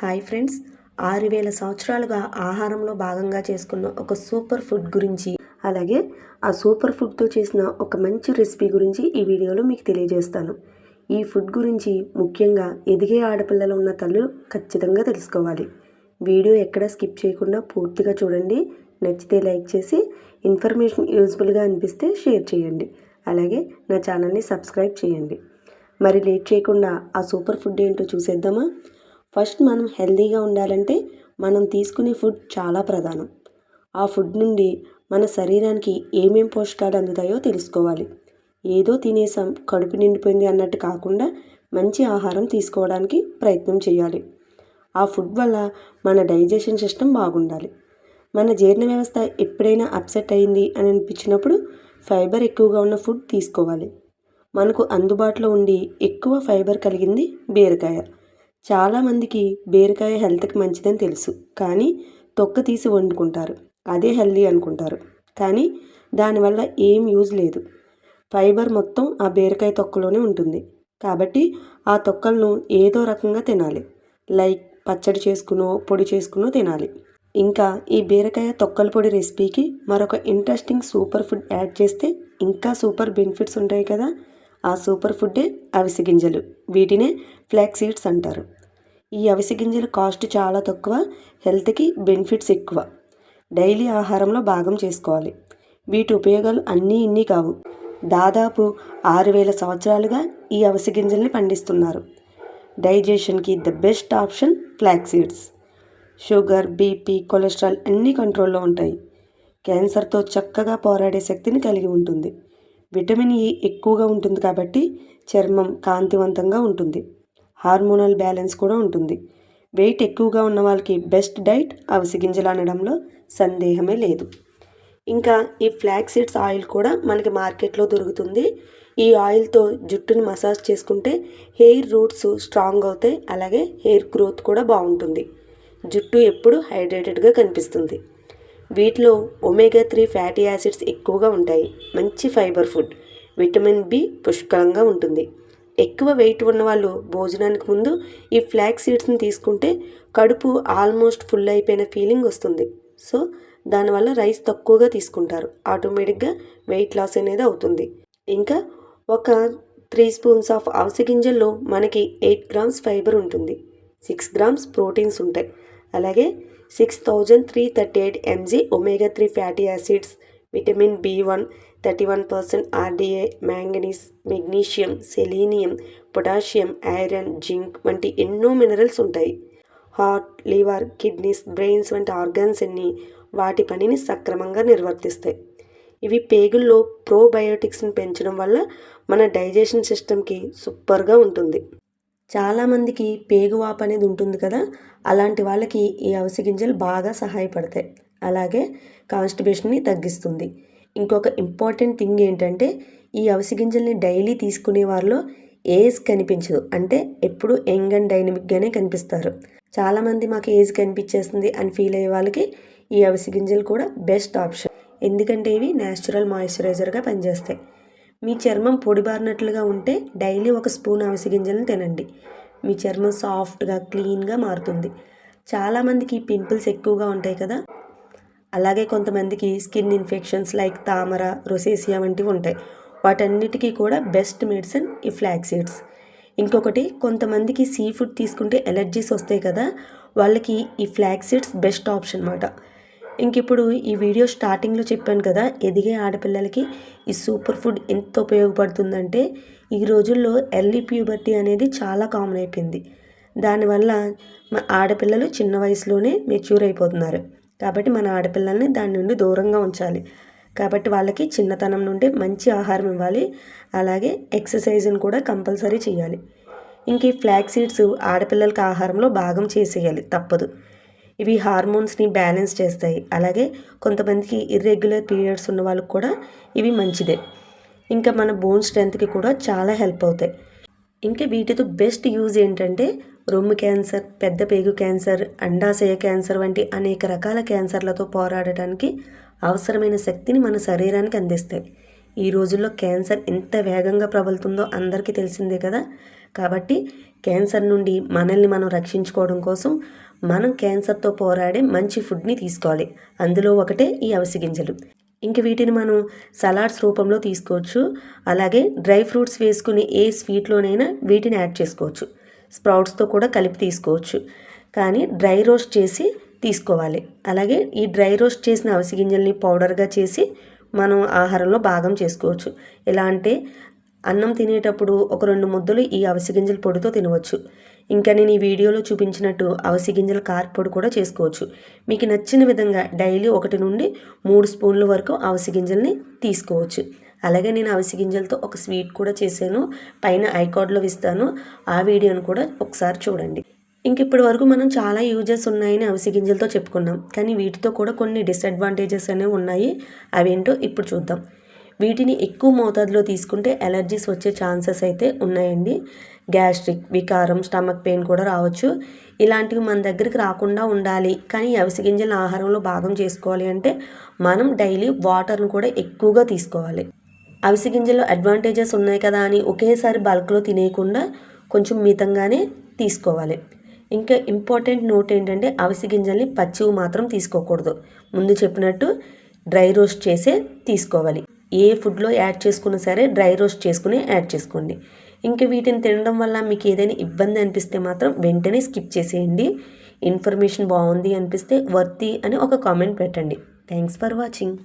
Hi friends. ఆరు వేల సంవత్సరాలుగా ఆహారంలో భాగంగా చేసుకున్న ఒక సూపర్ ఫుడ్ గురించి అలాగే ఆ సూపర్ ఫుడ్తో చేసిన ఒక మంచి రెసిపీ గురించి ఈ వీడియోలో మీకు తెలియజేస్తాను. ఈ ఫుడ్ గురించి ముఖ్యంగా ఎదిగే ఆడపిల్లలు ఉన్న తల్లులు ఖచ్చితంగా తెలుసుకోవాలి. వీడియో ఎక్కడ స్కిప్ చేయకుండా పూర్తిగా చూడండి. నచ్చితే లైక్ చేసి ఇన్ఫర్మేషన్ యూజ్ఫుల్గా అనిపిస్తే షేర్ చేయండి. అలాగే నా ఛానల్ని సబ్స్క్రైబ్ చేయండి. మరి లేట్ చేయకుండా ఆ సూపర్ ఫుడ్ ఏంటో చూసేద్దామా? ఫస్ట్ మనం హెల్తీగా ఉండాలంటే మనం తీసుకునే ఫుడ్ చాలా ప్రధానం. ఆ ఫుడ్ నుండి మన శరీరానికి ఏమేం పోషకాలు అందుతాయో తెలుసుకోవాలి. ఏదో తినేసాం కడుపు నిండిపోయింది అన్నట్టు కాకుండా మంచి ఆహారం తీసుకోవడానికి ప్రయత్నం చేయాలి. ఆ ఫుడ్ వల్ల మన డైజెషన్ సిస్టమ్ బాగుండాలి. మన జీర్ణ వ్యవస్థ ఎప్పుడైనా అప్సెట్ అయింది అని అనిపించినప్పుడు ఫైబర్ ఎక్కువగా ఉన్న ఫుడ్ తీసుకోవాలి. మనకు అందుబాటులో ఉండి ఎక్కువ ఫైబర్ కలిగింది బీరకాయ. చాలామందికి బీరకాయ హెల్త్కి మంచిదని తెలుసు. కానీ తొక్క తీసి వండుకుంటారు. అదే హెల్దీ అనుకుంటారు. కానీ దానివల్ల ఏం యూజ్ లేదు. ఫైబర్ మొత్తం ఆ బీరకాయ తొక్కలోనే ఉంటుంది. కాబట్టి ఆ తొక్కలను ఏదో రకంగా తినాలి. లైక్ పచ్చడి చేసుకునో పొడి చేసుకునో తినాలి. ఇంకా ఈ బీరకాయ తొక్కల పొడి రెసిపీకి మరొక ఇంట్రెస్టింగ్ సూపర్ ఫుడ్ యాడ్ చేస్తే ఇంకా సూపర్ బెనిఫిట్స్ ఉంటాయి కదా. ఆ సూపర్ ఫుడ్డే అవిసె గింజలు. వీటినే ఫ్లాక్ సీడ్స్ అంటారు. ఈ అవిసె గింజల కాస్ట్ చాలా తక్కువ హెల్త్కి బెనిఫిట్స్ ఎక్కువ. డైలీ ఆహారంలో భాగం చేసుకోవాలి. వీటి ఉపయోగాలు అన్నీ ఇన్ని కావు. దాదాపు ఆరు వేల సంవత్సరాలుగా ఈ అవిసె గింజల్ని పండిస్తున్నారు. డైజెషన్కి the best option flax seeds. Sugar BP cholesterol అన్నీ కంట్రోల్లో ఉంటాయి. క్యాన్సర్తో చక్కగా పోరాడే శక్తిని కలిగి ఉంటుంది. విటమిన్ ఈ ఎక్కువగా ఉంటుంది కాబట్టి చర్మం కాంతివంతంగా ఉంటుంది. హార్మోనల్ బ్యాలెన్స్ కూడా ఉంటుంది. వెయిట్ ఎక్కువగా ఉన్న వాళ్ళకి బెస్ట్ డైట్ అవిసి గింజలు అనడంలో సందేహమే లేదు. ఇంకా ఈ ఫ్లాక్ సీడ్స్ ఆయిల్ కూడా మనకి మార్కెట్లో దొరుకుతుంది. ఈ ఆయిల్తో జుట్టుని మసాజ్ చేసుకుంటే హెయిర్ రూట్స్ స్ట్రాంగ్ అవుతాయి. అలాగే హెయిర్ గ్రోత్ కూడా బాగుంటుంది. జుట్టు ఎప్పుడు హైడ్రేటెడ్గా కనిపిస్తుంది. వీటిలో ఒమేగా త్రీ ఫ్యాటీ యాసిడ్స్ ఎక్కువగా ఉంటాయి. మంచి ఫైబర్ ఫుడ్. విటమిన్ బి పుష్కలంగా ఉంటుంది. ఎక్కువ వెయిట్ ఉన్న వాళ్ళు భోజనానికి ముందు ఈ ఫ్లాక్ సీడ్స్ని తీసుకుంటే కడుపు ఆల్మోస్ట్ ఫుల్ అయిపోయిన ఫీలింగ్ వస్తుంది. సో దానివల్ల రైస్ తక్కువగా తీసుకుంటారు. ఆటోమేటిక్గా వెయిట్ లాస్ అనేది అవుతుంది. ఇంకా ఒక త్రీ స్పూన్స్ ఆఫ్ అవిసె గింజల్లో మనకి ఎయిట్ గ్రామ్స్ ఫైబర్ ఉంటుంది. సిక్స్ గ్రామ్స్ ప్రోటీన్స్ ఉంటాయి. అలాగే six thousand three thirty eight MG omega three fatty acids vitamin B one thirty one percent RDA manganese magnesium selenium potassium iron zinc వంటి ఎన్నో minerals ఉంటాయి. Heart liver kidneys brains వంటి organs అన్ని వాటి పనిని సక్రమంగా నిర్వర్తిస్తాయి. ఇవి పేగుల్లో ప్రోబయోటిక్స్ని పెంచడం వల్ల మన డైజెషన్ సిస్టమ్కి సూపర్గా ఉంటుంది. చాలామందికి పేగువాపు అనేది ఉంటుంది కదా అలాంటి వాళ్ళకి ఈ అవిసె గింజలు బాగా సహాయపడతాయి. అలాగే కాన్స్టిబేషన్ని తగ్గిస్తుంది. ఇంకొక ఇంపార్టెంట్ థింగ్ ఏంటంటే ఈ అవిసె గింజల్ని డైలీ తీసుకునే వారిలో ఏజ్ కనిపించదు. అంటే ఎప్పుడు యంగ్ అండ్ డైనమిక్గానే కనిపిస్తారు. చాలామంది మాకు ఏజ్ కనిపించేస్తుంది అని ఫీల్ అయ్యే వాళ్ళకి ఈ అవిసె గింజలు కూడా బెస్ట్ ఆప్షన్ ఎందుకంటే ఇవి న్యాచురల్ మాయిశ్చరైజర్గా పనిచేస్తాయి. మీ చర్మం పొడిబారినట్లుగా ఉంటే డైలీ ఒక స్పూన్ అవిసి గింజలను తినండి. మీ చర్మం సాఫ్ట్గా క్లీన్గా మారుతుంది. చాలామందికి పింపుల్స్ ఎక్కువగా ఉంటాయి కదా. అలాగే కొంతమందికి స్కిన్ ఇన్ఫెక్షన్స్ లైక్ తామర రొసేసియా వంటివి ఉంటాయి. వాటన్నిటికీ కూడా బెస్ట్ మెడిసిన్ ఈ ఫ్లాగ్ సీడ్స్ ఇంకొకటి కొంతమందికి సీ ఫుడ్ తీసుకుంటే ఎలర్జీస్ వస్తాయి కదా. వాళ్ళకి ఈ ఫ్లాగ్ సీడ్స్ బెస్ట్ ఆప్షన్ అనమాట ఇంక ఇప్పుడు ఈ వీడియో స్టార్టింగ్లో చెప్పాను కదా ఎదిగే ఆడపిల్లలకి ఈ సూపర్ ఫుడ్ ఎంత ఉపయోగపడుతుందంటే ఈ రోజుల్లో ఎర్లీ ప్యూబర్టీ అనేది చాలా కామన్ అయిపోయింది. దానివల్ల మా ఆడపిల్లలు చిన్న వయసులోనే మెచ్యూర్ అయిపోతున్నారు. కాబట్టి మన ఆడపిల్లల్ని దాని నుండి దూరంగా ఉంచాలి. కాబట్టి వాళ్ళకి చిన్నతనం నుండి మంచి ఆహారం ఇవ్వాలి. అలాగే ఎక్సర్సైజ్ని కూడా కంపల్సరీ చేయాలి. ఇంక ఈ ఫ్లాక్ సీడ్స్ ఆడపిల్లలకి ఆహారంలో భాగం చేసేయాలి తప్పదు. ఇవి హార్మోన్స్ని బ్యాలెన్స్ చేస్తాయి. అలాగే కొంతమందికి ఇర్రెగ్యులర్ పీరియడ్స్ ఉన్న వాళ్ళకి కూడా ఇవి మంచిదే. ఇంకా మన బోన్ స్ట్రెంత్కి కూడా చాలా హెల్ప్ అవుతాయి. ఇంకా వీటితో బెస్ట్ యూజ్ ఏంటంటే రొమ్ము క్యాన్సర్ పెద్ద పేగు క్యాన్సర్ అండాశయ క్యాన్సర్ వంటి అనేక రకాల క్యాన్సర్లతో పోరాడటానికి అవసరమైన శక్తిని మన శరీరానికి అందిస్తాయి. ఈ రోజుల్లో క్యాన్సర్ ఎంత వేగంగా ప్రబలుతుందో అందరికీ తెలిసిందే కదా. కాబట్టి క్యాన్సర్ నుండి మనల్ని మనం రక్షించుకోవడం కోసం మనం క్యాన్సర్తో పోరాడే మంచి ఫుడ్ని తీసుకోవాలి. అందులో ఒకటే ఈ అవిసె గింజలు. ఇంక వీటిని మనం సలాడ్స్ రూపంలో తీసుకోవచ్చు. అలాగే డ్రై ఫ్రూట్స్ వేసుకుని ఏ స్వీట్లోనైనా వీటిని యాడ్ చేసుకోవచ్చు. స్ప్రౌట్స్తో కూడా కలిపి తీసుకోవచ్చు. కానీ డ్రై రోస్ట్ చేసి తీసుకోవాలి. అలాగే ఈ డ్రై రోస్ట్ చేసిన అవిసె గింజల్ని పౌడర్గా చేసి మనం ఆహారంలో భాగం చేసుకోవచ్చు. ఎలా అంటే అన్నం తినేటప్పుడు ఒక రెండు ముద్దలు ఈ అవిసె గింజల పొడితో తినవచ్చు. ఇంకా నేను ఈ వీడియోలో చూపించినట్టు అవిసె గింజల కారపొడి కూడా చేసుకోవచ్చు. మీకు నచ్చిన విధంగా డైలీ ఒకటి నుండి మూడు స్పూన్ల వరకు అవిసె గింజల్ని తీసుకోవచ్చు. అలాగే నేను అవిసె గింజలతో ఒక స్వీట్ కూడా చేశాను. పైన ఐకార్డ్లో ఇస్తాను. ఆ వీడియోను కూడా ఒకసారి చూడండి. ఇంక ఇప్పటి వరకు మనం చాలా యూజెస్ ఉన్నాయని అవిసె గింజలతో చెప్పుకున్నాం. కానీ వీటితో కూడా కొన్ని డిసడ్వాంటేజెస్ అనేవి ఉన్నాయి. అవేంటో ఇప్పుడు చూద్దాం. వీటిని ఎక్కువ మోతాదులో తీసుకుంటే ఎలర్జీస్ వచ్చే ఛాన్సెస్ అయితే ఉన్నాయండి. గ్యాస్ట్రిక్ వికారం స్టమక్ పెయిన్ కూడా రావచ్చు. ఇలాంటివి మన దగ్గరికి రాకుండా ఉండాలి. కానీ అవిసె గింజల ఆహారంలో భాగం చేసుకోవాలి అంటే మనం డైలీ వాటర్ను కూడా ఎక్కువగా తీసుకోవాలి. అవిసె గింజల్లో అడ్వాంటేజెస్ ఉన్నాయి కదా అని ఒకేసారి బల్క్లో తినేయకుండా కొంచెం మితంగానే తీసుకోవాలి. ఇంకా ఇంపార్టెంట్ నోట్ ఏంటంటే అవిసె గింజల్ని పచ్చివి మాత్రం తీసుకోకూడదు. ముందు చెప్పినట్టు డ్రై రోస్ట్ చేసే తీసుకోవాలి. ఏ ఫుడ్లో యాడ్ చేసుకున్నా సరే డ్రై రోస్ట్ చేసుకుని యాడ్ చేసుకోండి. ఇంకా వీటిని తినడం వల్ల మీకు ఏదైనా ఇబ్బంది అనిపిస్తే మాత్రం వెంటనే స్కిప్ చేసేయండి. ఇన్ఫర్మేషన్ బాగుంది అనిపిస్తే వర్తి అని ఒక కామెంట్ పెట్టండి. Thanks for watching.